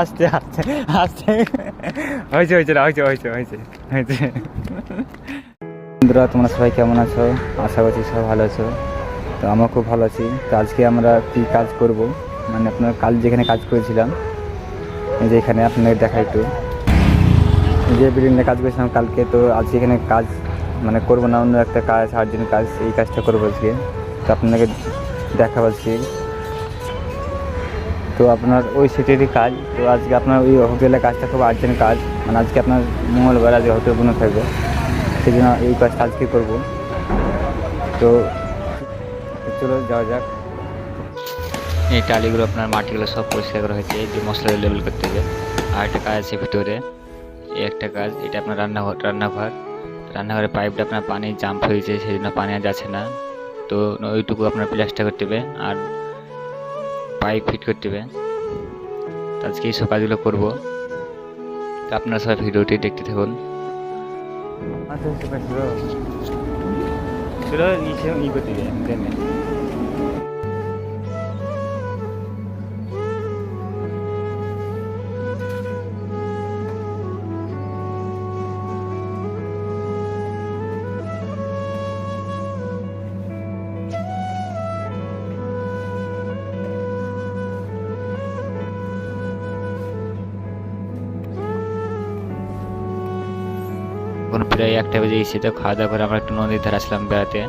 আস্তে আস্তে আস্তে। হয়েছে হয়েছে হয়েছে হয়েছে হয়েছে হয়েছে। বন্ধুরা, তোমরা সবাই কেমন আছো? আশা করছি সবাই ভালো আছো। তো আমরা খুব ভালো আছি। তো আজকে আমরা কী কাজ করব? মানে আপনার কাল যেখানে কাজ করেছিলাম যে এখানে আপনাকে দেখা একটু। যে বিল্ডিংয়ে কাজ করেছিলাম কালকে, তো আজকে এখানে কাজ মানে করব না, অন্য একটা কাজ আর্জেন্ট কাজ, এই কাজটা করব আজকে। তো আপনাকে দেখাবো আজকে। তো আপনার ওই সিটিরই কাজ, তো আজকে আপনার ওই হোটেলের কাজটা খুব আর্জেন্ট কাজ। মানে আজকে আপনার মঙ্গলবার আজকে হোটেল বন্ধ থাকবে। সেই জন্য এই কাজটা আজকে করব। তো চলো যাওয়া যাক। এই টালিগুলো আপনার মাটিগুলো সব পরিষ্কার করা হয়েছে যে মশলা লেবেল করতে হবে। আর একটা কাজ আছে ভিতরে। এই একটা কাজ, এটা আপনার রান্নাঘর রান্নাঘর। রান্নাঘরের পাইপটা আপনার পানি জাম্প হয়েছে সেই জন্য পানি আর যাচ্ছে না। তো ওইটুকু আপনার প্লাস্টার করতে হবে। আর পাইপ ফিট করতে হবে। আজকে এই সব কাজগুলো করব। আপনারা সবাই ভিডিওটি দেখতে থাকুন। ই প্রায় একটা বেজে এসে তো খাওয়া দাওয়া করে আমরা একটু নদীর ধারে আসলাম বেড়াতে।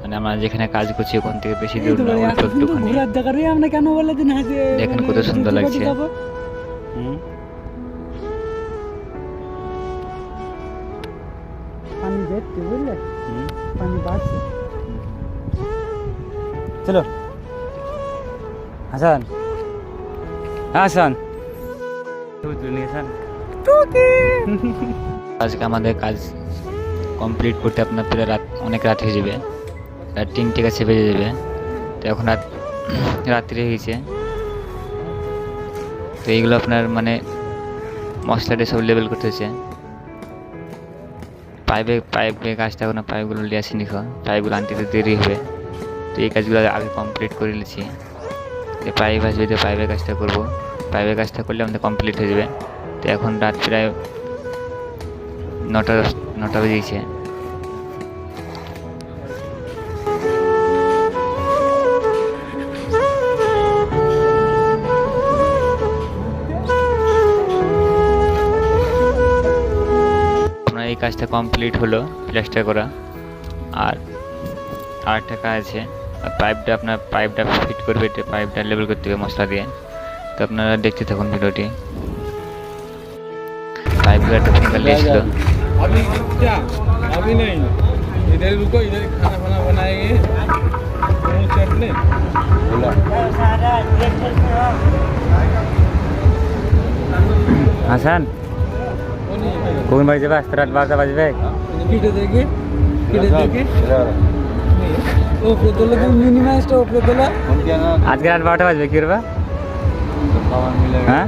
মানে আমরা যেখানে কাজ করছি ওখান থেকে বেশি দূর না অল্প একটুখানি হ্যাঁ দেখেন কত সুন্দর লাগছে। পাটি যাব? পানি দেখতে বুঝলে? পানি বাড়ছে। চলো। হাসান। হ্যাঁ হাসান। আজকে আমাদের কাজ কমপ্লিট করতে আপনার প্রায় রাত, অনেক রাত হয়ে যাবে। রাত তিনটে কাছে বেজে যাবে। তো এখন রাত, রাত্রি হয়ে গেছে। তো এইগুলো আপনার মানে মশলাটা সব লেবেল করতে হচ্ছে। পাইপে পাইপে কাজটা কোনো পাইপগুলো নিয়ে আসিনি পাইপগুলো আনতে তো দেরি হবে। তো এই কাজগুলো আগে কমপ্লিট করে নিয়েছি যে পাইপ আসবে তো পাইপের কাজটা করব। পাইপের কাজটা করলে আমাদের কমপ্লিট হয়ে যাবে। তো এখন রাত প্রায় নটা নটা বেজে গেছে আপনার এই কাজটা কমপ্লিট হলো প্লাস্টার করা। আর আরেকটা কাজ আছে, পাইপটা আপনার, পাইপটা ফিট করবে, এটা পাইপটা লেবেল করতে হবে মশলা দিয়ে। তো আপনারা দেখতে থাকুন ভিডিওটি। পাইপগুলো একটা ফিঙ্গার লিয়েছিল अभी क्या अभी नहीं इधर ही रुको इधर ही खाना फाना बनाएंगे वो चटनी बोला হাসান वो नहीं है কোন বাজে যাবে আজকে রাত বারোটা বাজবে কিটে দেখে কিটে দেখে ওপরে তোলা তুমি মিনিমাইজটা ওপরে তোলা আজকে রাত বারোটা বাজবে কি করবা হ্যাঁ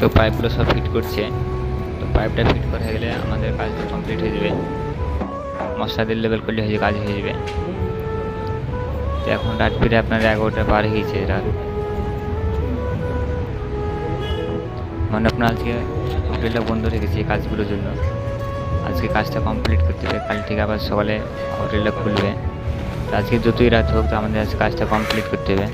তো পাইপগুলো সব ফিট করছে। তো পাইপটা ফিট করা গেলে আমাদের কাজটা কমপ্লিট হয়ে যাবে। মশলা দিয়ে লেবেল করলে হয়ে কাজ হয়ে যাবে। তো এখন রাত ফিরে আপনার এগারোটা পার হয়ে গেছে রাত। মানে আপনার আজকে হোটেলটা বন্ধ রেখেছে কাজগুলোর জন্য। আজকে কাজটা কমপ্লিট করতে হবে। কাল থেকে আবার সকালে হোটেলটা খুলবে। আজকে যতই রাত হোক, তো আমাদের আজকে কাজটা কমপ্লিট করতে হবে।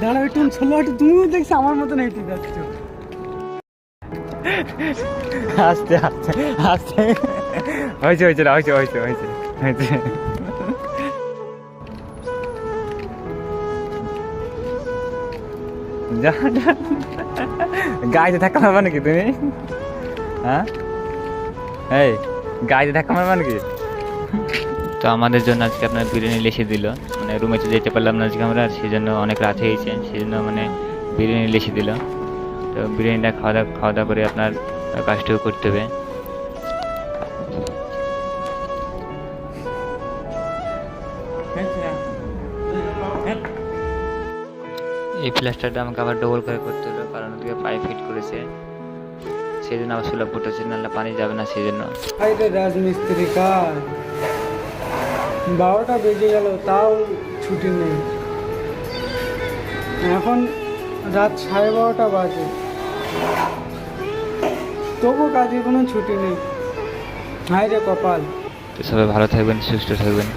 দাঁড়াও একটু ছোলো একটু তুমিও দেখছি আমার মতন হেঁটে যাচ্ছ আস্তে আস্তে আস্তে। হয়েছে হয়েছে হয়েছে হয়েছে হয়েছে হয়েছে। গাড়িতে ধাক্কা মারবা নাকি তুমি? হ্যাঁ? এই গাড়িতে ধাক্কা মারবা নাকি? তো আমাদের জন্য আজকে আপনার বিরিয়ানি লিখে দিল। মানে রুমে তো যেতে পারলাম না আজকে আমরা সেই জন্য অনেক রাত হয়েছে সেই জন্য মানে বিরিয়ানি লিখে দিল। তো বিরিয়ানিটা খাওয়া দাওয়া খাওয়া দাওয়া করে আপনার কাজটিও করতে হবে। এই প্লাস্টারটা আমাকে আবার ডবল করে করতে হলো, কারণ ওদিকে পাইপ ফিট করেছে। সেই জন্য আবার সুলভ ফুটেছে নাহলে পানি যাবে না সেই জন্য রাজমিস্ত্রি কাজ। বারোটা বেজে গেল তাও ছুটি নেই। এখন রাত সাড়ে বারোটা বাজে। তবু কাজে কোনো ছুটি নেই। হাই রে কপাল। সবাই ভালো থাকবেন সুস্থ থাকবেন।